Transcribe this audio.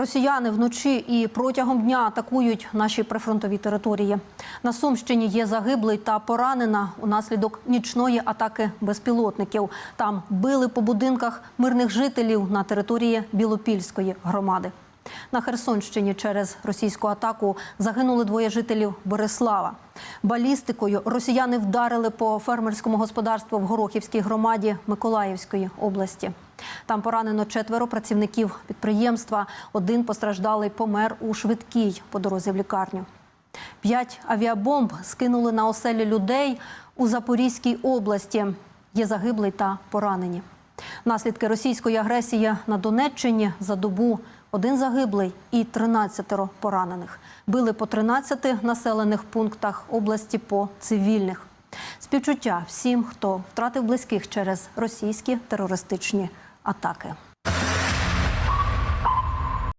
Росіяни вночі і протягом дня атакують наші прифронтові території. На Сумщині є загиблий та поранена унаслідок нічної атаки безпілотників. Там били по будинках мирних жителів на території Білопільської громади. На Херсонщині через російську атаку загинули двоє жителів Борислава. Балістикою росіяни вдарили по фермерському господарству в Горохівській громаді Миколаївської області. Там поранено четверо працівників підприємства. Один постраждалий помер у швидкій по дорозі в лікарню. П'ять авіабомб скинули на оселі людей у Запорізькій області. Є загиблий та поранені. Наслідки російської агресії на Донеччині за добу один загиблий і 13 поранених. Били по 13 населених пунктах області по цивільних. Співчуття всім, хто втратив близьких через російські терористичні атаки.